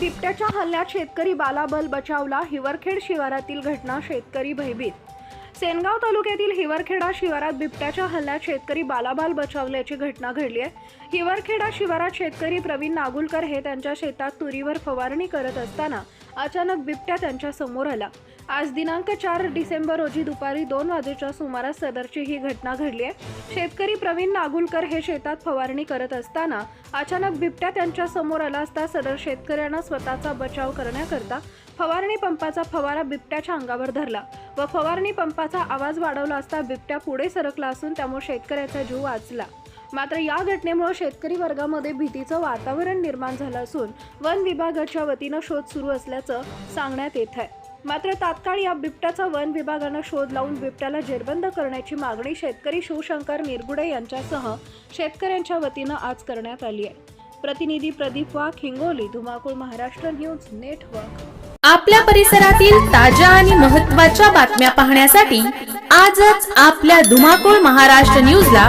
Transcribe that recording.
बिबट्याच्या हल्ल्यात शेतकरी बालाबल बचावला हिवरखेड शिवारातील घटना शेतकरी भयभीत. सेनगाव तालुक्यातील हिवरखेडा शिवारात बिबट्याच्या हल्ल्यात शेतकरी बालाबाल बचावल्याची घटना घडली आहे. हिवरखेडा शिवारात शेतकरी प्रवीण नागुलकर हे त्यांच्या शेतात तुरीवर फवारणी करत असताना अचानक बिबट्या त्यांच्यासमोर आला. आज दिनांक चार डिसेंबर रोजी दुपारी दोन वाजेच्या सुमारास सदरची ही घटना घडली आहे. शेतकरी प्रवीण नागुलकर हे शेतात फवारणी करत असताना अचानक बिबट्या त्यांच्यासमोर आला असता सदर शेतकऱ्यांना स्वतःचा बचाव करण्याकरता फवारणी पंपाचा फवारा बिबट्याच्या अंगावर धरला व फवारणी पंपाचा आवाज वाढवला असता बिबट्या पुढे सरकला असून त्यामुळे शेतकऱ्याचा जीव वाचला. मात्र या घटनेमुळे शेतकरी वर्गामध्ये भीतीचं वातावरण निर्माण झालं असून वन विभागाच्या वतीनं शोध सुरू असल्याचं सांगण्यात येत आहे. मात्र तात्काळ या बिबट्याचा वन विभागानं शोध लावून बिबट्याला जेरबंद करण्याची मागणी शेतकरी शिवशंकर निरगुडे यांच्यासह शेतकऱ्यांच्या वतीनं आज करण्यात आली आहे. प्रतिनिधी प्रदीप वाघ हिंगोली धुमाकूळ महाराष्ट्र न्यूज नेटवर्क. आपल्या परिसरातील ताज्या आणि महत्त्वाच्या बातम्या पाहण्यासाठी आजच आपल्या धुमाकूळ महाराष्ट्र न्यूजला